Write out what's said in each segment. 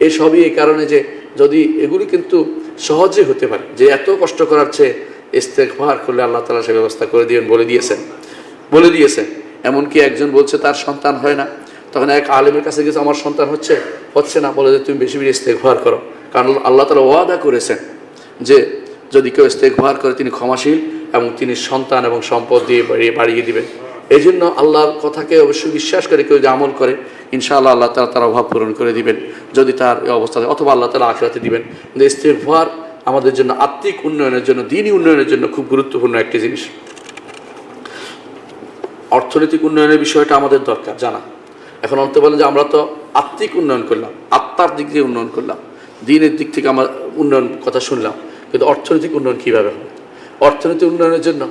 এই সবই এই কারণে যে যদি এগুলি কিন্তু সহজে হতে পারে, যে এত কষ্ট করার চেয়ে ইস্তেকভার করলে আল্লাহ তালা সে ব্যবস্থা করে দিয়েন বলে দিয়েছেন। বলে দিয়েছেন। এমনকি একজন বলছে, তার সন্তান হয় না। তখন এক আলেমের কাছে গেছে আমার সন্তান হচ্ছে? হচ্ছে না। বলে যে, তুমি বেশি বেশি ইস্তেকভার করো। কারণ আল্লাহ তালা ওয়াদা করেছেন যে, যদি কেউ ইস্তেকভার করে, তিনি ক্ষমাশীল এবং তিনি সন্তান এবং সম্পদ দিয়ে বাড়িয়ে বাড়িয়ে দিবেন। এই জন্য আল্লাহর কথাকে অবশ্যই বিশ্বাস করে কেউ যে আমল করে, ইনশাআল্লাহ আল্লাহ তালা তার অভাব পূরণ করে দিবেন। যদি তার অবস্থা অথবা আল্লাহ তালা আখরাতে দিবেন। কিন্তু ইস্তেকভার আমাদের জন্য আত্মিক উন্নয়নের জন্য, দিনই উন্নয়নের জন্য খুব গুরুত্বপূর্ণ একটি জিনিস। অর্থনৈতিক উন্নয়নের বিষয়টা আমাদের দরকার, জানা। এখন অন্ত বলেন যে আমরা তো আত্মিক উন্নয়ন করলাম, আত্মার দিক দিয়ে উন্নয়ন করলাম। দিনের দিক থেকে আমার উন্নয়ন কথা শুনলাম, কিন্তু অর্থনৈতিক উন্নয়ন কীভাবে হবে? অর্থনৈতিক উন্নয়নের জন্য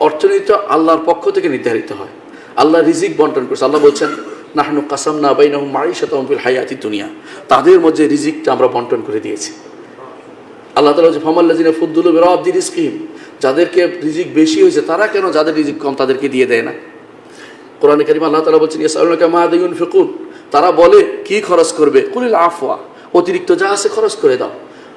অর্থনীতি আল্লাহর পক্ষ থেকে নির্ধারিত হয়। আল্লাহ রিজিক বন্টন করছে। আল্লাহ বলছেন, নাহনু কাসাম না বাই নাহু মারি শতমফিল হায়াতি দুনিয়া। তাদের মধ্যে রিজিকটা আমরা বন্টন করে দিয়েছি। আল্লাহ তালা হচ্ছে ফমাল্লাজিনা ফুদ্দুল রব্দি রিস্কিম যাদেরকে রিজিক বেশি হয়েছে, তারা কেন যাদের রিজিক কম তাদেরকে দিয়ে দেয় না? কোরআন করিম আল্লাহ তালা বলছেন ইয়াসালুনাকা মাহাদিউন ফিকুন তারা বলে, কি খরচ করবে? কুলিল আফওয়া। অতিরিক্ত যা আছে খরচ করে দাও।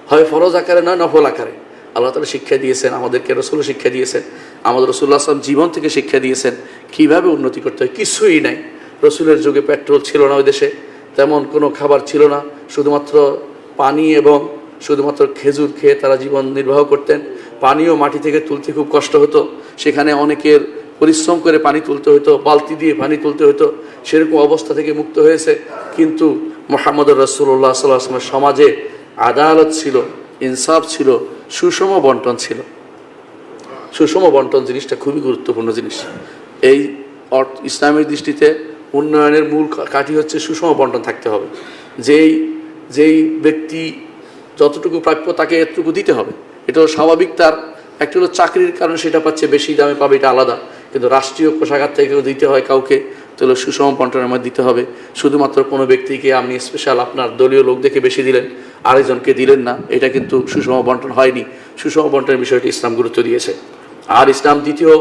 হয় ফরজ আকারে না নফল আকারে? আল্লাহ তালা শিক্ষা দিয়েছেন, আমাদেরকে রসুল শিক্ষা দিয়েছেন, আমাদের রসুল্লাহ আসলাম জীবন থেকে শিক্ষা দিয়েছেন কীভাবে উন্নতি করতে হয়, কিছুই নাই। রসুলের যুগে পেট্রোল ছিল না ওই দেশে, তেমন কোনো খাবার ছিল না, শুধুমাত্র পানি এবং শুধুমাত্র খেজুর খেয়ে তারা জীবন নির্বাহ করতেন। পানিও মাটি থেকে তুলতে খুব কষ্ট হতো, সেখানে অনেকের পরিশ্রম করে পানি তুলতে হতো, বালতি দিয়ে পানি তুলতে হতো, সেরকম অবস্থা থেকে মুক্ত হয়েছে। কিন্তু মোহাম্মদ রসুল্লাহ সাল্লাহামের সমাজে আদালত ছিল, ইনসাফ ছিল সুষম বন্টন ছিল। সুষম বন্টন জিনিসটা খুবই গুরুত্বপূর্ণ জিনিস। এই অর্থ, ইসলামের দৃষ্টিতে উন্নয়নের মূল কাঠি হচ্ছে সুষম বন্টন থাকতে হবে। যেই যেই ব্যক্তি যতটুকু প্রাপ্য তাকে এতটুকু দিতে হবে। এটা স্বাভাবিক, তার একটা হলো চাকরির কারণে সেটা পাচ্ছে, বেশি দামে পাবে, এটা আলাদা। কিন্তু রাষ্ট্রীয় কোষাগার থেকেও দিতে হয় কাউকে তাহলে সুষম বন্টনের মধ্যে দিতে হবে। শুধুমাত্র কোনো ব্যক্তিকে আপনি স্পেশাল আপনার দলীয় লোক দেখে বেশি দিলেন আরেকজনকে দিলেন না, এটা কিন্তু সুষম বন্টন হয়নি। সুষম বন্টনের বিষয়টি ইসলাম গুরুত্ব দিয়েছে। আর ইসলাম দ্বিতীয়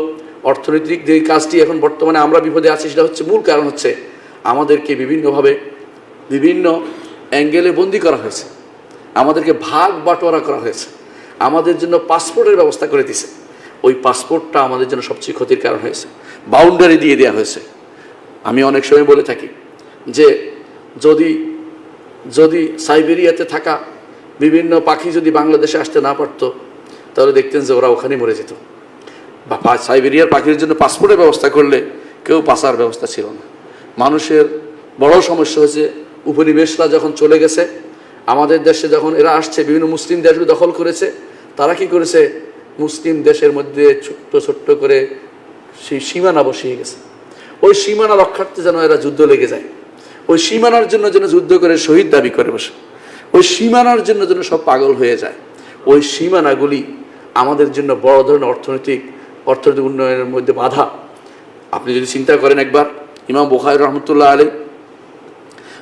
অর্থনৈতিক যে কাজটি এখন বর্তমানে আমরা বিপদে আছি, সেটা হচ্ছে মূল কারণ হচ্ছে আমাদেরকে বিভিন্নভাবে বিভিন্ন অ্যাঙ্গেলে বন্দি করা হয়েছে। আমাদেরকে ভাগ বাটোয়ারা করা হয়েছে। আমাদের জন্য পাসপোর্টের ব্যবস্থা করে দিছে ওই পাসপোর্টটা আমাদের জন্য সবচেয়ে ক্ষতির কারণ হয়েছে। বাউন্ডারি দিয়ে দেওয়া হয়েছে। আমি অনেক সময় বলে থাকি যে যদি যদি সাইবেরিয়াতে থাকা বিভিন্ন পাখি যদি বাংলাদেশে আসতে না পারতো, তাহলে দেখতেন যে ওরা ওখানেই মরে যেত। বা সাইবেরিয়ার পাখির জন্য পাসপোর্টের ব্যবস্থা করলে কেউ পাসার ব্যবস্থা ছিল না। মানুষের বড় সমস্যা হয়েছে, উপনিবেশরা যখন চলে গেছে, আমাদের দেশে যখন এরা আসছে, বিভিন্ন মুসলিম দেশগুলো দখল করেছে, তারা কি করেছে? মুসলিম দেশের মধ্যে ছোট্ট ছোট্ট করে সেই সীমানা বসিয়ে গেছে। ওই সীমানা রক্ষার্থে যেন এরা যুদ্ধ লেগে যায়। ওই সীমানার জন্য যেন যুদ্ধ করে শহীদ দাবি করে বসে। ওই সীমানার জন্য যেন সব পাগল হয়ে যায়। ওই সীমানাগুলি আমাদের জন্য বড় ধরনের অর্থনৈতিক অর্থনৈতিক উন্নয়নের মধ্যে বাধা। আপনি যদি চিন্তা করেন একবার, ইমাম বোখাই রহমতুল্লাহ আলী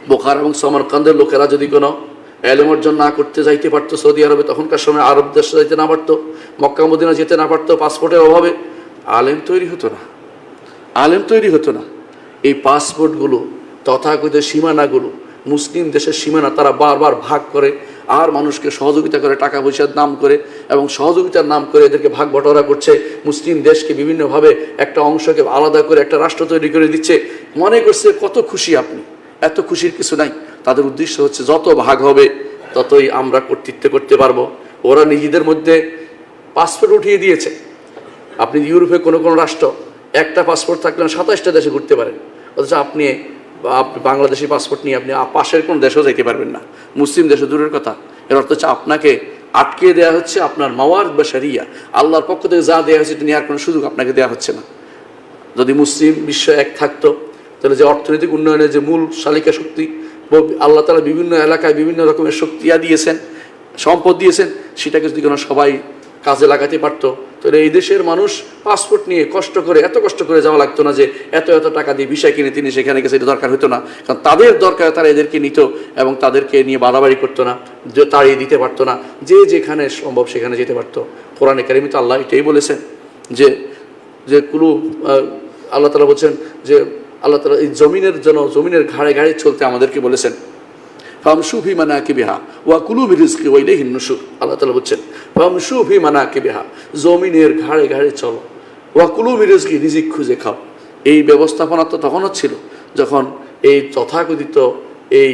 বোখার এবং সমরকান্দের লোকেরা যদি কোনো এলেম অর্জন না করতে যাইতে পারতো সৌদি আরবে, তখনকার সময় আরব দেশে যাইতে না পারতো, মক্কা মদিনা যেতে না পারতো পাসপোর্টের অভাবে, আলেম তৈরি হতো না। আলেম তৈরি হতো না। এই পাসপোর্টগুলো তথাকথিত সীমানাগুলো। মুসলিম দেশের সীমানা তারা বারবার ভাগ করে, আর মানুষকে সহযোগিতা করে, টাকা পয়সার নাম করে এবং সহযোগিতার নাম করে এদেরকে ভাগ বটরা করছে। মুসলিম দেশকে বিভিন্নভাবে একটা অংশকে আলাদা করে, একটা রাষ্ট্র তৈরি করে দিচ্ছে। মনে করছে কত খুশি আপনি, এত খুশির কিছু নাই। তাদের উদ্দেশ্য হচ্ছে যত ভাগ হবে, ততই আমরা কর্তৃত্ব করতে পারব। ওরা নিজেদের মধ্যে পাসপোর্ট উঠিয়ে দিয়েছে। আপনি ইউরোপে কোনো কোনো রাষ্ট্র, একটা পাসপোর্ট থাকলে সাতাশটা দেশে ঘুরতে পারেন। অথচ আপনি আপনি বাংলাদেশি পাসপোর্ট নিয়ে আপনি পাশের কোনো দেশেও যেতে পারবেন না। মুসলিম দেশে দূরের কথা। এর অর্থ হচ্ছে আপনাকে আটকে দেওয়া হচ্ছে আপনার মাওয়ার বা সারিয়া আল্লাহর পক্ষ থেকে যা দেওয়া হচ্ছে নেওয়ার কোনো সুযোগ আপনাকে দেওয়া হচ্ছে না। যদি মুসলিম বিশ্ব এক থাকতো, তাহলে যে অর্থনৈতিক উন্নয়নের যে মূল শালিকা শক্তি আল্লাহ তালা বিভিন্ন এলাকায় বিভিন্ন রকমের শক্তিয়া দিয়েছেন, সম্পদ দিয়েছেন, সেটাকে যদি কোনো সবাই কাজে লাগাতে পারতো তাহলে এই দেশের মানুষ পাসপোর্ট নিয়ে কষ্ট করে, এত কষ্ট করে যাওয়া লাগতো না যে এত এত টাকা দিয়ে বিষয় কিনে তিনি সেখানে গেছে, এটা দরকার হতো না। কারণ তাদের দরকার তারা এদেরকে নিত এবং তাদেরকে নিয়ে বাড়াবাড়ি করতো না, যে তাড়িয়ে দিতে পারতো না, যে যেখানে সম্ভব সেখানে যেতে পারতো। কোরআনে কারিমি তো আল্লাহ এটাই বলেছেন যে যে কুলু আল্লাহ তালা বলছেন যে, আল্লাহ তালা এই জমিনের জন্য, জমিনের ঘাড়ে ঘাড়ে চলতে আমাদেরকে বলেছেন। ফামসুফি মানা কে বেহা ওয়া কুলুবি রিজকি ওয়াইলে হিন্নুসুর আল্লাহ তালা বলছেন। ফামসুফি মানা কে বেহা। জমিনের ঘাড়ে ঘাড়ে চলো। ওয়া কুলুবি রিজকি খুঁজে খাও। এই ব্যবস্থাপনা তো তখনও ছিল যখন এই তথাকথিত এই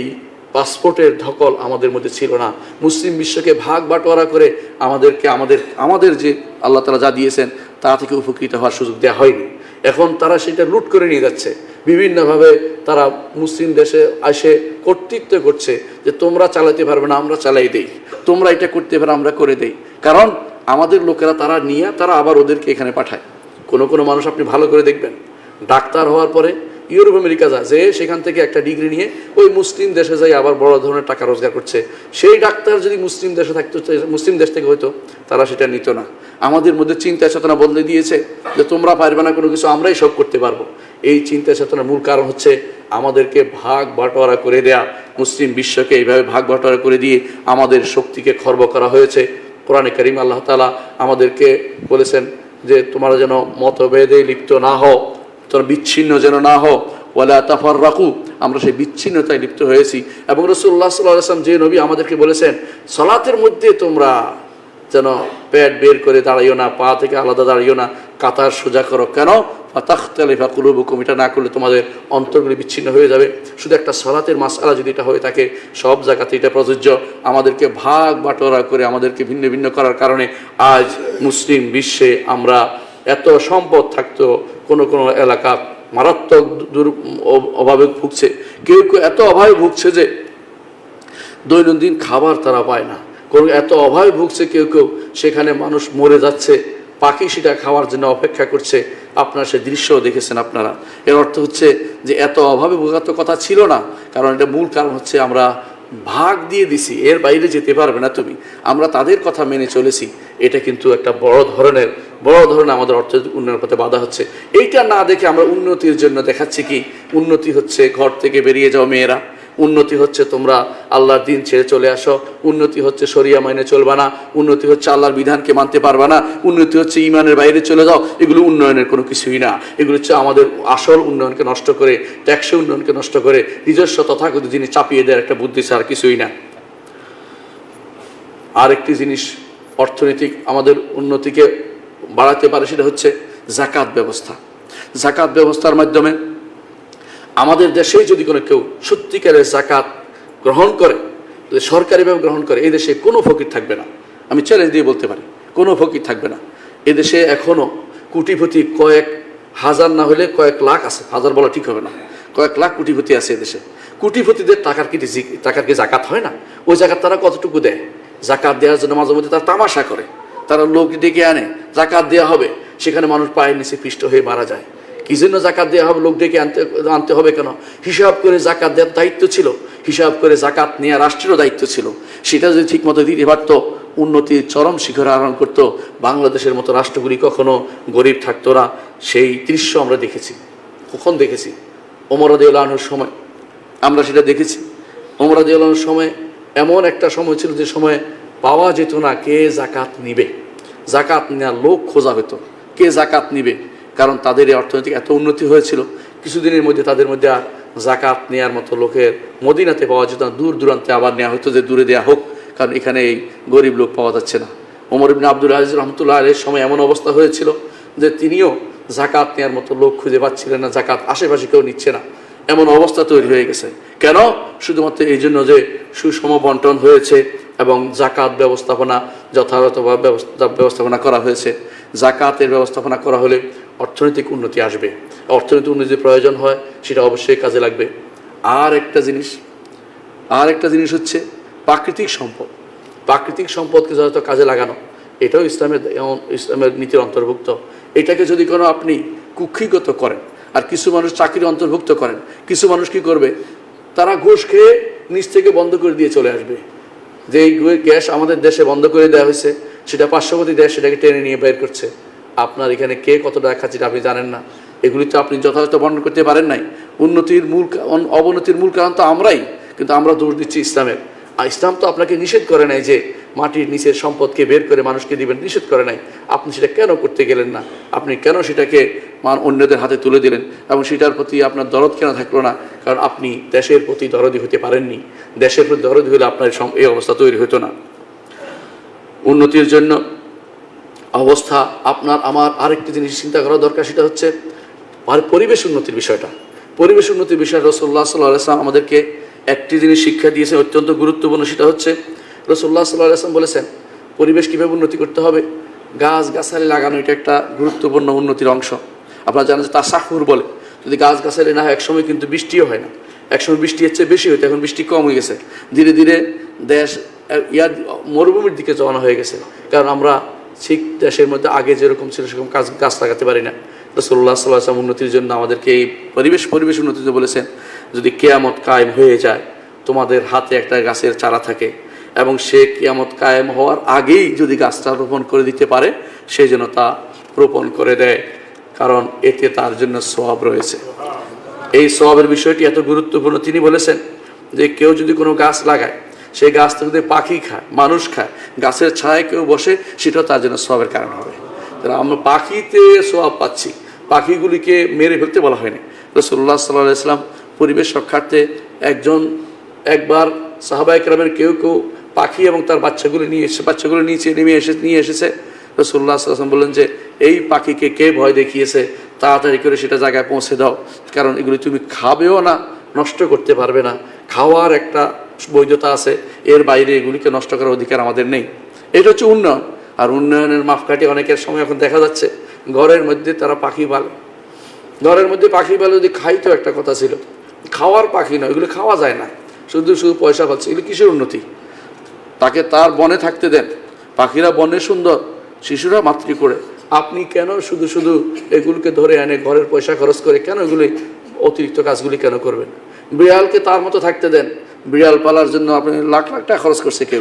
পাসপোর্টের ধকল আমাদের মধ্যে ছিল না। মুসলিম বিশ্বকে ভাগ বাটোয়ারা করে আমাদেরকে আমাদের আমাদের যে আল্লাহ তালা যা দিয়েছেন তা থেকে উপকৃত হওয়ার সুযোগ দেওয়া হয়নি। এখন তারা সেটা লুট করে নিয়ে যাচ্ছে। বিভিন্নভাবে তারা মুসলিম দেশে আসে কর্তৃত্ব করছে যে তোমরা চালাতে পারবে না, আমরা চালাই দেই। তোমরা এটা করতে পারো, আমরা করে দেই। কারণ আমাদের লোকেরা তারা নিয়ে, তারা আবার ওদেরকে এখানে পাঠায়। কোনো কোনো মানুষ আপনি ভালো করে দেখবেন। ডাক্তার হওয়ার পরে ইউরোপ, আমেরিকা যায়, যে সেখান থেকে একটা ডিগ্রি নিয়ে ওই মুসলিম দেশে যাই আবার বড় ধরনের টাকা রোজগার করছে। সেই ডাক্তার যদি মুসলিম দেশে থাকতো মুসলিম দেশ থেকে হয়তো তারা সেটা নিত না। আমাদের মধ্যে চিন্তা চেতনা বদলে দিয়েছে যে তোমরা পারবে না কোনো কিছু, আমরাই সব করতে পারব। এই চিন্তা চেতনার মূল কারণ হচ্ছে আমাদেরকে ভাগ বাটোয়ারা করে দেয়া। মুসলিম বিশ্বকে এইভাবে ভাগ বাটোয়ারা করে দিয়ে আমাদের শক্তিকে খর্ব করা হয়েছে। কোরআনে করিম আল্লাহ তালা আমাদেরকে বলেছেন যে তোমরা যেন মতভেদে লিপ্ত না হও, তোমরা বিচ্ছিন্ন যেন না হও। ওয়ালা তাফার রাখু আমরা সেই বিচ্ছিন্নতায় লিপ্ত হয়েছি। এবং রসুল্লাহ সাল্লাহ আসলাম যে নবী আমাদেরকে বলেছেন, সলাতের মধ্যে তোমরা যেন প্যাট বের করে দাঁড়াইও না, পা থেকে আলাদা দাঁড়িও না কাতার সোজা করো। কেন? ফাতাখতালিফা কুলুবুকুম এটা না করলে তোমাদের অন্তরগুলি বিচ্ছিন্ন হয়ে যাবে। শুধু একটা সলাতের মাসালা যদি এটা হয়ে থাকে, সব জায়গাতে এটা প্রযোজ্য। আমাদেরকে ভাগ বাটোয়ারা করে আমাদেরকে ভিন্ন ভিন্ন করার কারণে আজ মুসলিম বিশ্বে আমরা এত সম্পদ থাকতো, কোনো কোনো এলাকা মারাত্মক দুর অভাবে ভুগছে। কেউ কেউ এত অভাবে ভুগছে যে দৈনন্দিন খাবার তারা পায় না। কোনো এত অভাবে ভুগছে কেউ কেউ, সেখানে মানুষ মরে যাচ্ছে। পাখি সেটা খাওয়ার জন্য অপেক্ষা করছে। আপনারা সে দৃশ্যও দেখেছেন আপনারা। এর অর্থ হচ্ছে যে এত অভাবে ভোগার কথা ছিল না, কারণ এটা মূল কারণ হচ্ছে আমরা ভাগ দিয়ে দিছি। এর বাইরে যেতে পারবে না তুমি। আমরা তাদের কথা মেনে চলেছি। এটা কিন্তু একটা বড় ধরনের বড় ধরনের আমাদের অর্থনৈতিক উন্নয়নের পথে বাধা হচ্ছে। এইটা না দেখে আমরা উন্নতির জন্য দেখাচ্ছি কি? উন্নতি হচ্ছে ঘর থেকে বেরিয়ে যাও মেয়েরা। উন্নতি হচ্ছে তোমরা আল্লাহর দিন ছেড়ে চলে আসো। উন্নতি হচ্ছে শরিয়া মাইনে চলবা না। উন্নতি হচ্ছে আল্লাহর বিধানকে মানতে পারবা না। উন্নতি হচ্ছে ইমানের বাইরে চলে যাও। এগুলো উন্নয়নের কোনো কিছুই না। এগুলো হচ্ছে আমাদের আসল উন্নয়নকে নষ্ট করে, ট্যাক্সে উন্নয়নকে নষ্ট করে, নিজস্ব তথাকথিত জিনিস চাপিয়ে দেওয়ার একটা বুদ্ধি ছাড়া কিছুই না। আরেকটি জিনিস অর্থনৈতিক আমাদের উন্নতিকে বাড়াতে পারে সেটা হচ্ছে জাকাত ব্যবস্থা। জাকাত ব্যবস্থার মাধ্যমে আমাদের দেশে যদি কোনো কেউ সত্যিকারের জাকাত গ্রহণ করে সরকারিভাবে গ্রহণ করে, এই দেশে কোনো ফকির থাকবে না। আমি চ্যালেঞ্জ দিয়ে বলতে পারি, কোনো ফকির থাকবে না। এদেশে এখনও কোটিপতি কয়েক হাজার না হলে কয়েক লাখ আছে, হাজার বলা ঠিক হবে না। কয়েক লাখ কোটিপতি আছে এদেশে কোটিপতিদের টাকার কি টাকার কি জাকাত হয় না? ওই জাকাত তারা কতটুকু দেয়? জাকাত দেওয়ার জন্য মাঝে মধ্যে তারা তামাশা করে। তারা লোক ডেকে আনে, জাকাত দেওয়া হবে। সেখানে মানুষ পায়ের নিচে পিষ্ট হয়ে মারা যায়। কি জন্য জাকাত দেওয়া হবে? লোক ডেকে আনতে আনতে হবে কেন? হিসাব করে জাকাত দেওয়ার দায়িত্ব ছিল। হিসাব করে জাকাত নেওয়া রাষ্ট্রেরও দায়িত্ব ছিল। সেটা যদি ঠিকমতো দিতে পারতো, উন্নতির চরম শিখরে আরোহণ করতো, বাংলাদেশের মতো রাষ্ট্রগুলি কখনো গরিব থাকতো না। সেই দৃশ্য আমরা দেখেছি। কখন দেখেছি? ওমরাদিউল্লাহর সময়। আমরা সেটা দেখেছি। ওমরাদিউল্লাহর সময় এমন একটা সময় ছিল যে সময় পাওয়া যেত না কে জাকাত নিবে। জাকাত নেওয়ার লোক খোঁজা হতো। কে জাকাত নিবে? কারণ তাদের অর্থনৈতিক এত উন্নতি হয়েছিল, কিছুদিনের মধ্যে তাদের মধ্যে আর জাকাত নেওয়ার মতো লোকের মদিনাতে পাওয়া যেত না। দূর দূরান্তে আবার নেওয়া হতো যে দূরে দেওয়া হোক, কারণ এখানে এই গরিব লোক পাওয়া যাচ্ছে না। ওমর ইবিন আব্দুল আজিজ রহমতুল্লাহ আলের সময় এমন অবস্থা হয়েছিল যে তিনিও জাকাত নেওয়ার মতো লোক খুঁজে পাচ্ছিলেন না, জাকাত আশেপাশে কেউ নিচ্ছে না। এমন অবস্থা তৈরি হয়ে গেছে। কেন? শুধুমাত্র এই জন্য যে সুষম বন্টন হয়েছে এবং জাকাত ব্যবস্থাপনা যথাযথভাবে ব্যবস্থা ব্যবস্থাপনা করা হয়েছে। জাকাতের ব্যবস্থাপনা করা হলে অর্থনৈতিক উন্নতি আসবে। অর্থনৈতিক উন্নতির প্রয়োজন হয়, সেটা অবশ্যই কাজে লাগবে। আর একটা জিনিস, আর একটা জিনিস হচ্ছে প্রাকৃতিক সম্পদ। প্রাকৃতিক সম্পদকে যত কাজে লাগানো, এটাও ইসলামের ইসলামের নীতির অন্তর্ভুক্ত। এটাকে যদি কোনো আপনি কুক্ষিগত করেন, আর কিছু মানুষ চাকরি অন্তর্ভুক্ত করেন, কিছু মানুষ কি করবে? তারা ঘুষ খেয়ে নিচ থেকে বন্ধ করে দিয়ে চলে আসবে। যে গ্যাস আমাদের দেশে বন্ধ করে দেওয়া হয়েছে, সেটা পার্শ্ববর্তী দেশ সেটাকে টেনে নিয়ে বের করছে। আপনার এখানে কে কত টাকা খাচ্ছে আপনি জানেন না। এগুলি তো আপনি যথাযথ বর্ণনা করতে পারেন নাই। উন্নতির মূল অবনতির মূল কারণ তো আমরাই, কিন্তু আমরা দোষ দিচ্ছি ইসলামের। আর ইসলাম তো আপনাকে নিষেধ করে নাই যে মাটির নিচের সম্পদকে বের করে মানুষকে দিবেন, নিষেধ করে নাই। আপনি সেটা কেন করতে গেলেন না? আপনি কেন সেটাকে মান অন্যদের হাতে তুলে দিলেন? এবং সেটার প্রতি আপনার দরদ কেন থাকল না? কারণ আপনি দেশের প্রতি দরদি হতে পারেননি। দেশের প্রতি দরদি হলে আপনার এই অবস্থা তৈরি হতো না। উন্নতির জন্য অবস্থা আপনার আমার আরেকটি জিনিস চিন্তা করা দরকার সেটা হচ্ছে পরিবেশ উন্নতির বিষয়টা। পরিবেশ উন্নতির বিষয়ে রসল্লাহ সাল্লাহ আসলাম আমাদেরকে একটি জিনিস শিক্ষা দিয়েছে অত্যন্ত গুরুত্বপূর্ণ সেটা হচ্ছে রসল্লাহ সাল্লাহ আসলাম বলেছেন পরিবেশ কীভাবে উন্নতি করতে হবে? গাছ গাছালি লাগানো এটা একটা গুরুত্বপূর্ণ উন্নতির অংশ। আপনারা জানেন যে তা সাকুর বলে যদি গাছ গাছালি না হয় একসময় কিন্তু বৃষ্টিও হয় না। একসময় বৃষ্টি হচ্ছে বেশি হতো এখন বৃষ্টি কম হয়ে গেছে। ধীরে ধীরে দেশ আহ, ইয়া মরুভূমির দিকে যাওয়ানো হয়ে গেছে। কারণ আমরা ঠিক দেশের মধ্যে আগে যেরকম ছিল, সেরকম কাজ, গাছ লাগাতে পারি না। রসল্লাহ সাল্লাহ আসলাম উন্নতির জন্য আমাদেরকে এই পরিবেশ পরিবেশ উন্নতিতে বলেছেন, যদি কেয়ামত কায়েম হয়ে যায়, তোমাদের হাতে একটা গাছের চারা থাকে এবং সে কেয়ামত কায়েম হওয়ার আগেই যদি গাছটা রোপণ করে দিতে পারে, সে যেন তা রোপণ করে দেয়, কারণ এতে তার জন্য সওয়াব রয়েছে। এই সওয়াবের বিষয়টি এত গুরুত্বপূর্ণ, তিনি বলেছেন যে কেউ যদি কোনো গাছ লাগায় সেই গাছ যদি পাখি খায়, মানুষ খায়, গাছের ছায়ায় কেউ বসে, সেটাও তার জন্য সবের কারণ হবে। তাহলে আমরা পাখিতে সোয়াব পাচ্ছি। পাখিগুলিকে মেরে ফেলতে বলা হয়নি। রসুল্লাহ সাল্লাহ ইসলাম পরিবেশ রক্ষার্থে একজন, একবার সাহাবাই কেরামের কেউ কেউ পাখি এবং তার বাচ্চাগুলো নিয়ে এসে, বাচ্চাগুলো নিচে নেমে এসে, নিয়ে এসেছে। রসুল্লাহ সাল্লাম বললেন যে, এই পাখিকে কে ভয় দেখিয়েছে? তাড়াতাড়ি করে সেটা জায়গায় পৌঁছে দাও। কারণ এগুলি তুমি খাবেও না, নষ্ট করতে পারবে না। খাওয়ার একটা বৈধতা আছে, এর বাইরে এগুলিকে নষ্ট করার অধিকার আমাদের নেই। এটা হচ্ছে উন্নয়ন। আর উন্নয়নের মাপকাঠি অনেকের সময় এখন দেখা যাচ্ছে, ঘরের মধ্যে তারা পাখি পালে। ঘরের মধ্যে পাখি পালে যদি খাই তো একটা কথা ছিল, খাওয়ার পাখি নয়, এগুলো খাওয়া যায় না। শুধু শুধু পয়সা পাচ্ছে এগুলো কিসের উন্নতি? তাকে তার বনে থাকতে দেন। পাখিরা বনে সুন্দর, শিশুরা মাতৃ করে আপনি কেন শুধু শুধু এগুলোকে ধরে এনে ঘরের পয়সা খরচ করে কেন এগুলি অতিরিক্ত কাজগুলি কেন করবেন? বিড়ালকে তার মতো থাকতে দেন। বিড়াল পালার জন্য আপনি লাখ লাখ টাকা খরচ করছে কেউ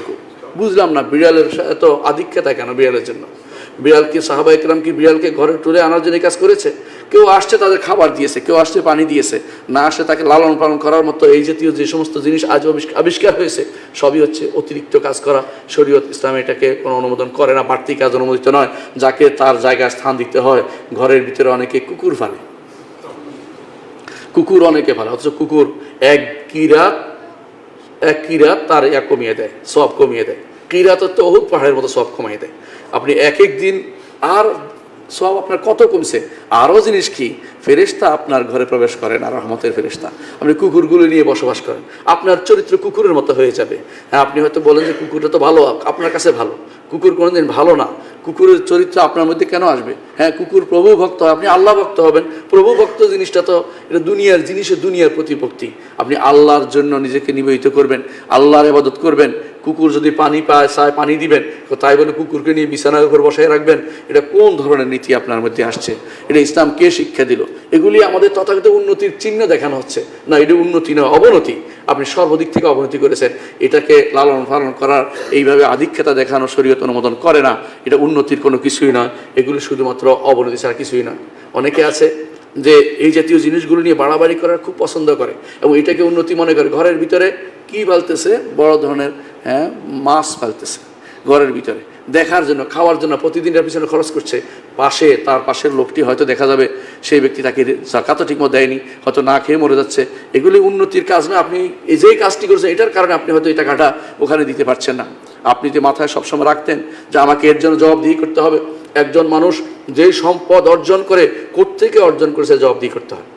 বুঝলাম না, বিড়ালের এত আধিক্যতা কেন বিড়ালের জন্য? বিড়ালকে সাহাবা ইকরাম কি বিড়ালকে ঘরে তুলে আনার জন্য কাজ করেছে? কেউ আসছে তাদের খাবার দিয়েছে, কেউ আসছে পানি দিয়েছে, না আসে তাকে লালন পালন করার মতো এই জাতীয় যে সমস্ত জিনিস আজ আবিষ্কার- হয়েছে, সবই হচ্ছে অতিরিক্ত কাজ করা। শরীয়ত ইসলাম এটাকে কোনো অনুমোদন করে না, বাড়তি কাজ অনুমোদিত নয়, যাকে তার জায়গায় স্থান দিতে হয়। ঘরের ভিতরে অনেকে কুকুর ফালে। কুকুর অনেকে ফালে, অথচ কুকুর এক কিরাত কিরাত তার ইয়া কমিয়ে দেয় সব কমিয়ে দেয়। কিরাত তো অহুত পাহাড়ের মতো সব কমিয়ে দেয়। আপনি এক এক দিন আর সব আপনার কত কমছে? আরও জিনিস কি? ফেরেশতা আপনার ঘরে প্রবেশ করেন, আর রহমতের ফেরেশতা। আপনি কুকুরগুলো নিয়ে বসবাস করেন। আপনার চরিত্র কুকুরের মতো হয়ে যাবে। হ্যাঁ আপনি হয়তো বলেন যে কুকুরটা তো ভালো, আপনার কাছে ভালো। কুকুর কোনোদিন ভালো না। কুকুরের চরিত্র আপনার মধ্যে কেন আসবে? হ্যাঁ কুকুর প্রভু ভক্ত আপনি আল্লাহ ভক্ত হবেন। প্রভু ভক্ত জিনিসটা তো, এটা দুনিয়ার জিনিসের দুনিয়ার প্রতিপক্তি আপনি আল্লাহর জন্য নিজেকে নিবেদিত করবেন, আল্লাহর ইবাদত করবেন কুকুর যদি পানি পায়, চায় পানি দিবেন তাই বলে কুকুরকে নিয়ে বিছানার উপর বসায় রাখবেন। এটা কোন ধরনের নীতি আপনার মধ্যে আসছে? এটা ইসলাম কে শিক্ষা দিল? এগুলি আমাদের তথাগত উন্নতির চিহ্ন দেখানো হচ্ছে। না, এটা উন্নতি নয়, অবনতি। আপনি সর্বদিক থেকে অবনতি করেছেন। এটাকে লালন পালন করার এইভাবে আধিক্যতা দেখানো শরীয়ত অনুমোদন করে না। এটা উন্নতির কোনো কিছুই নয়। এগুলি শুধুমাত্র অবনতি ছাড়া কিছুই নয়। অনেকে আছে যে এই জাতীয় জিনিসগুলো নিয়ে বাড়াবাড়ি করার খুব পছন্দ করে। এবং এটাকে উন্নতি মনে করে। ঘরের ভিতরে কি ফালতেছে? বড় ধরনের হ্যাঁ মাছ ফালতেছে ঘরের ভিতরে। দেখার জন্য, খাওয়ার জন্য, প্রতিদিনের পিছনে খরচ করছে। পাশে, তার পাশের লোকটি হয়তো দেখা যাবে, সেই ব্যক্তি তাকে জাকাতও ঠিকমতো দেয়নি, হয়তো না খেয়ে মরে যাচ্ছে। এগুলি উন্নতির কাজ না। আপনি এই যেই কাজটি করছেন, এটার কারণে আপনি হয়তো এই টাকাটা ওখানে দিতে পারছেন না। আপনি যে মাথায় সবসময় রাখতেন যে আমাকে এর জন্য জবাবদিহি করতে হবে একজন মানুষ যেই সম্পদ অর্জন করে কোথেকে অর্জন করেছে জবাবদিহি করতে হয়।